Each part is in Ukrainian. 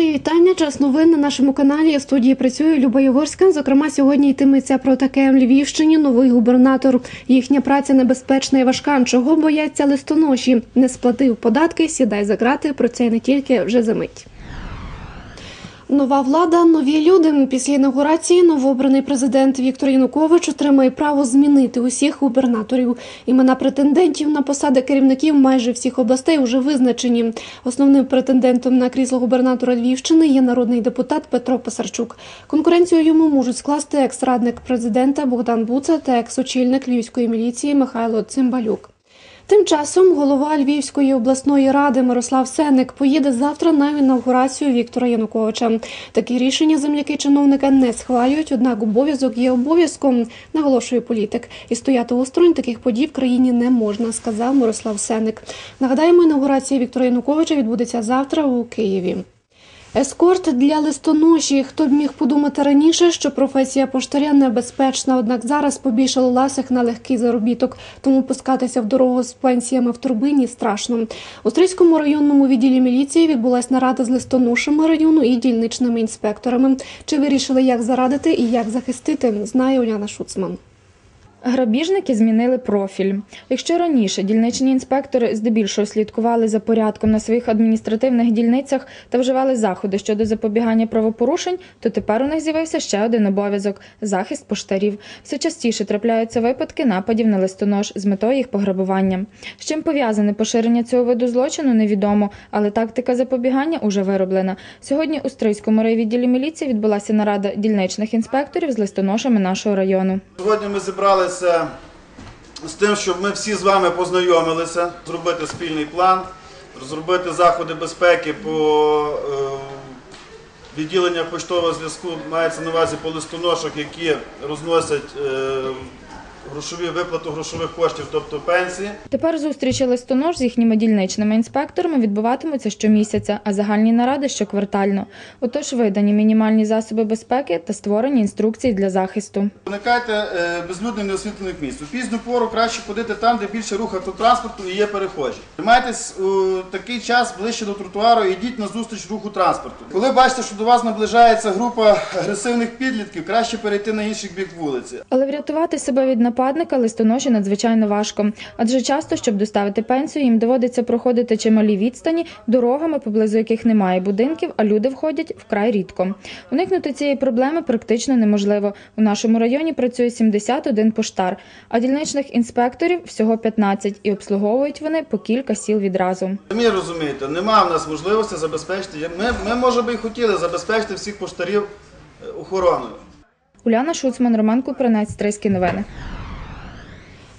Мої вітання. Час новин на нашому каналі. Студії працює Люба Єгорська. Зокрема, сьогодні йтиметься про таке Львівщині. Новий губернатор. Їхня праця небезпечна і важка. Чого бояться листоноші? Не сплатив податки, сідай за грати. Про це не тільки вже за мить. Нова влада, нові люди. Після інаугурації новообраний президент Віктор Янукович отримає право змінити усіх губернаторів. Імена претендентів на посади керівників майже всіх областей вже визначені. Основним претендентом на крісло губернатора Львівщини є народний депутат Петро Писарчук. Конкуренцію йому можуть скласти екс-радник президента Богдан Буца та екс-очільник львівської міліції Михайло Цимбалюк. Тим часом голова Львівської обласної ради Мирослав Сенник поїде завтра на інаугурацію Віктора Януковича. Такі рішення земляки чиновника не схвалюють, однак обов'язок є обов'язком, наголошує політик. І стояти осторонь таких подій в країні не можна, сказав Мирослав Сенник. Нагадаємо, інаугурація Віктора Януковича відбудеться завтра у Києві. Ескорт для листоноші. Хто б міг подумати раніше, що професія поштаря небезпечна, однак зараз побільшало ласих на легкий заробіток, тому пускатися в дорогу з пенсіями в турбині страшно. У Стрийському районному відділі міліції відбулась нарада з листоношами району і дільничними інспекторами. Чи вирішили, як зарадити і як захистити, знає Уляна Шуцман. Грабіжники змінили профіль. Якщо раніше дільничні інспектори здебільшого слідкували за порядком на своїх адміністративних дільницях та вживали заходи щодо запобігання правопорушень, то тепер у них з'явився ще один обов'язок захист поштарів. Все частіше трапляються випадки нападів на листонож з метою їх пограбування. З чим пов'язане поширення цього виду злочину, невідомо, але тактика запобігання уже вироблена. Сьогодні у Стрийському райвідділі міліції відбулася нарада дільничних інспекторів з листоношами нашого району. Сьогодні ми зібралися з тим, щоб ми всі з вами познайомилися, зробити спільний план, розробити заходи безпеки по е, відділеннях поштового зв'язку, мається на увазі по листоношах, які розносять е, грошові виплату грошових коштів, тобто пенсії. Тепер зустрічі листонож з їхніми дільничними інспекторами відбуватимуться щомісяця, а загальні наради щоквартально. Отож видані мінімальні засоби безпеки та створені інструкції для захисту. Уникайте е, безлюдних неосвітлених місць. У пізню пору краще ходити там, де більше руху автотранспорту і є перехожі. Тримайтесь у такий час ближче до тротуару і йдіть на зустріч руху транспорту. Коли бачите, що до вас наближається група агресивних підлітків, краще перейти на інший бік вулиці. Але врятувати себе від нападника листоноші надзвичайно важко, адже часто, щоб доставити пенсію, їм доводиться проходити чималі відстані дорогами, поблизу яких немає будинків, а люди входять вкрай рідко. Уникнути цієї проблеми практично неможливо. У нашому районі працює 71 поштар, а дільничних інспекторів всього 15, і обслуговують вони по кілька сіл відразу. Самі розумієте, нема в нас можливості забезпечити. Ми, ми може би і хотіли забезпечити всіх поштарів е, охороною. Уляна Шуцман, Роман Купринець, Стрийські новини.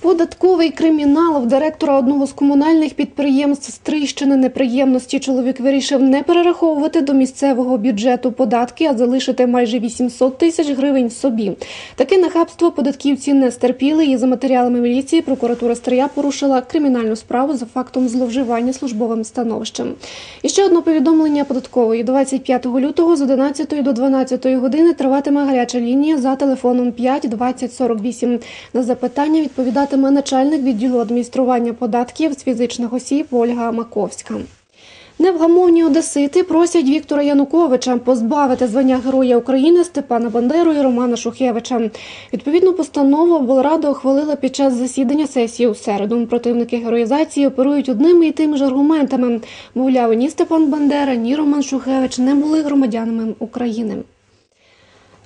Податковий кримінал в директора одного з комунальних підприємств Стрийщини неприємності чоловік вирішив не перераховувати до місцевого бюджету податки, а залишити майже 800 тисяч гривень собі. Таке нахабство податківці не стерпіли. І за матеріалами міліції прокуратура Стрия порушила кримінальну справу за фактом зловживання службовим становищем. І ще одне повідомлення податкової 25 лютого з 11 до 12 години триватиме гаряча лінія за телефоном 5 20 48. На запитання відповідатиме начальник відділу адміністрування податків з фізичних осіб Ольга Маковська. Невгамовні одесити просять Віктора Януковича позбавити звання Героя України Степана Бандеру і Романа Шухевича. Відповідну постанову облрада ухвалила під час засідання сесії у середу. Противники героїзації оперують одними і тими ж аргументами. Мовляв, ні Степан Бандера, ні Роман Шухевич не були громадянами України.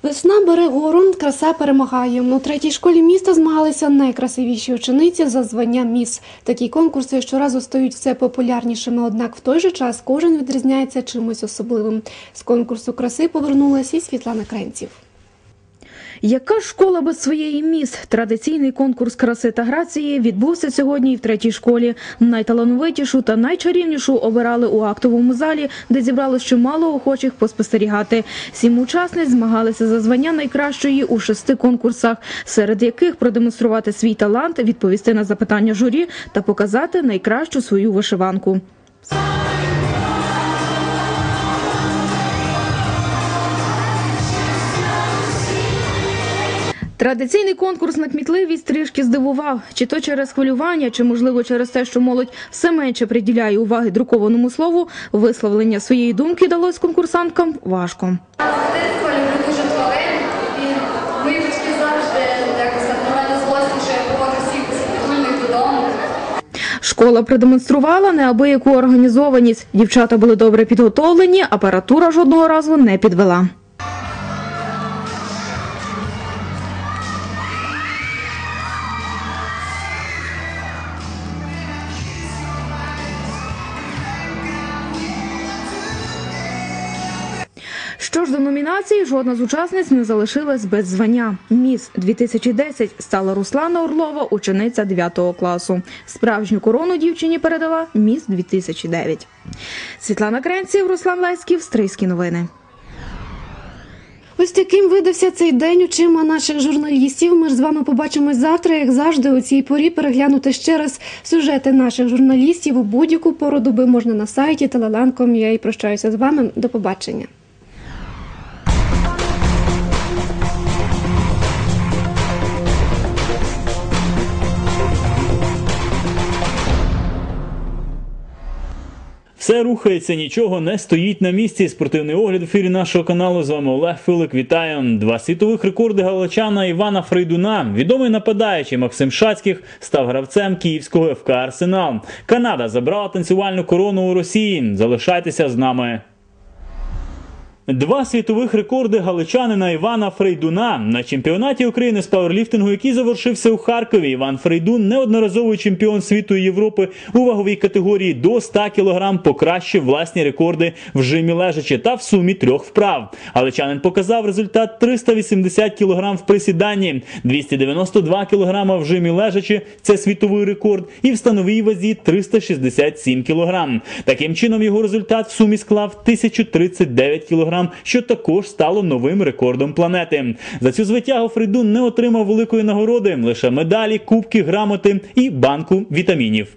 Весна бере гору, краса перемагає. У третій школі міста змагалися найкрасивіші учениці за звання міс. Такі конкурси щоразу стають все популярнішими. Однак в той же час кожен відрізняється чимось особливим. З конкурсу краси повернулася і Світлана Кренців. Яка школа без своєї міс? Традиційний конкурс краси та грації відбувся сьогодні і в третій школі. Найталановитішу та найчарівнішу обирали у актовому залі, де зібралось чимало охочих поспостерігати. Сім учасниць змагалися за звання найкращої у шести конкурсах, серед яких продемонструвати свій талант, відповісти на запитання журі та показати найкращу свою вишиванку. Традиційний конкурс на кмітливість трішки здивував, чи то через хвилювання, чи можливо через те, що молодь все менше приділяє уваги друкованому слову. Висловлення своєї думки далось конкурсанткам важко. Школа продемонструвала неабияку організованість. Дівчата були добре підготовлені, апаратура жодного разу не підвела. Що ж до номінації, жодна з учасниць не залишилась без звання. Міс 2010 стала Руслана Орлова, учениця 9 класу. Справжню корону дівчині передала Міс 2009. Світлана Кренців, Руслан Леськів, Стрийські новини. Ось таким видався цей день очима наших журналістів. Ми ж з вами побачимось завтра, як завжди, у цій порі переглянути ще раз сюжети наших журналістів у будь-яку пору доби можна на сайті telelan.com. Я і прощаюся з вами. До побачення. Все рухається, нічого не стоїть на місці. Спортивний огляд в ефірі нашого каналу. З вами Олег Филик. Вітаю. Два світових рекорди галичана Івана Фрейдуна. Відомий нападаючий Максим Шацьких став гравцем київського ФК Арсенал. Канада забрала танцювальну корону у Росії. Залишайтеся з нами. Два світових рекорди галичанина Івана Фрейдуна на чемпіонаті України з пауерліфтингу, який завершився у Харкові. Іван Фрейдун, неодноразовий чемпіон світу і Європи у ваговій категорії до 100 кг, покращив власні рекорди в жимі лежачи та в сумі трьох вправ. Галичанин показав результат 380 кг в присіданні, 292 кг в жимі лежачи. Це світовий рекорд, і в становій вазі 367 кг. Таким чином його результат в сумі склав 1039 кг що також стало новим рекордом планети. За цю звитягу Фрейдун не отримав великої нагороди, лише медалі, кубки, грамоти і банку вітамінів.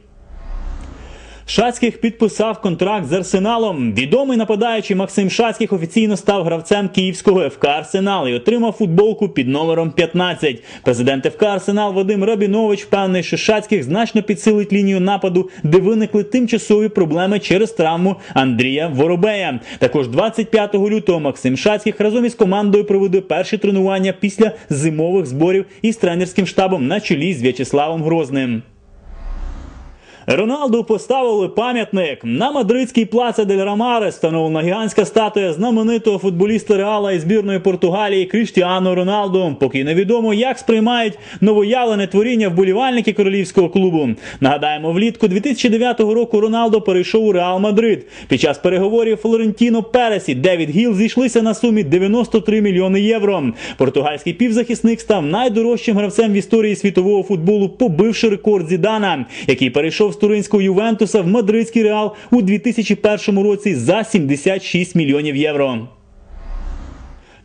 Шацьких підписав контракт з Арсеналом. Відомий нападаючий Максим Шацьких офіційно став гравцем київського ФК Арсенал і отримав футболку під номером 15. Президент ФК Арсенал Вадим Рабінович впевнений, що Шацьких значно підсилить лінію нападу, де виникли тимчасові проблеми через травму Андрія Воробея. Також 25 лютого Максим Шацьких разом із командою проведе перші тренування після зимових зборів із тренерським штабом на чолі з В'ячеславом Грозним. Роналду поставили пам'ятник на мадридській плаці Дель Рамаре встановлена гігантська статуя знаменитого футболіста Реала і збірної Португалії Кріштіану Роналду. Поки невідомо, як сприймають новоявлене творіння вболівальники королівського клубу. Нагадаємо, влітку 2009 року Роналдо перейшов у Реал Мадрид. Під час переговорів Флорентіно Перес і Девід Гіл зійшлися на сумі 93 мільйони євро. Португальський півзахисник став найдорожчим гравцем в історії світового футболу, побивши рекорд Зідана, який перейшов з туринського Ювентуса в мадридський реал у 2001 році за 76 мільйонів євро.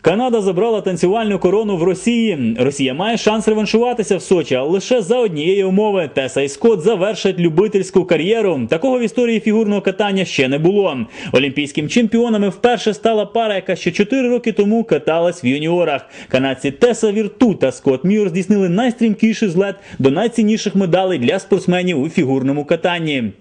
Канада забрала танцювальну корону в Росії. Росія має шанс реваншуватися в Сочі, але лише за однієї умови. Теса і Скотт завершать любительську кар'єру. Такого в історії фігурного катання ще не було. Олімпійським чемпіонами вперше стала пара, яка ще 4 роки тому каталась в юніорах. Канадці Теса Вірту та Скотт Мюр здійснили найстрімкіший злет до найцінніших медалей для спортсменів у фігурному катанні.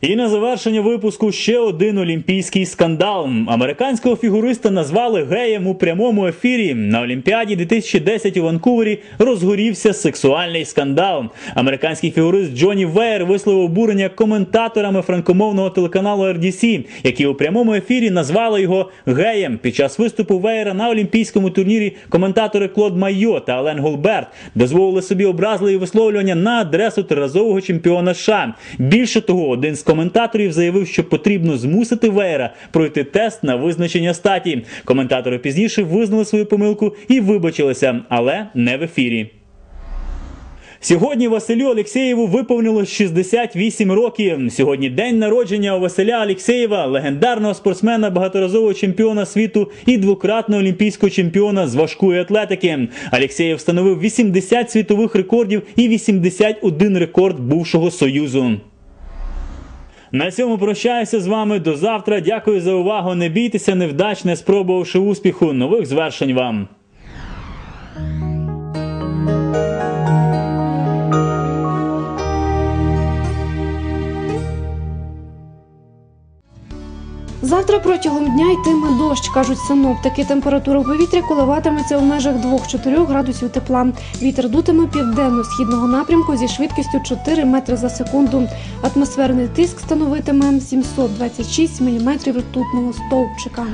І на завершення випуску ще один олімпійський скандал. Американського фігуриста назвали геєм у прямому ефірі. На Олімпіаді 2010 у Ванкувері розгорівся сексуальний скандал. Американський фігурист Джонні Вейер висловив обурення коментаторами франкомовного телеканалу RDC, які у прямому ефірі назвали його геєм. Під час виступу Вейера на олімпійському турнірі коментатори Клод Майо та Ален Голберт дозволили собі образливі висловлювання на адресу триразового чемпіона США. Більше того, один з коментаторів заявив, що потрібно змусити Вейера пройти тест на визначення статі. Коментатори пізніше визнали свою помилку і вибачилися, але не в ефірі. Сьогодні Василю Олексєєву виповнилось 68 років. Сьогодні день народження у Василя Алексєєва, легендарного спортсмена, багаторазового чемпіона світу і двократного олімпійського чемпіона з важкої атлетики. Алексєєв встановив 80 світових рекордів і 81 рекорд бувшого союзу. На цьому прощаюся з вами до завтра. Дякую за увагу. Не бійтеся, невдач, не спробувавши успіху. Нових звершень вам. Завтра протягом дня йтиме дощ, кажуть синоптики. Температура повітря коливатиметься в межах 2-4 градусів тепла. Вітер дутиме південно-східного напрямку зі швидкістю 4 метри за секунду. Атмосферний тиск становитиме 726 мм ртутного стовпчика.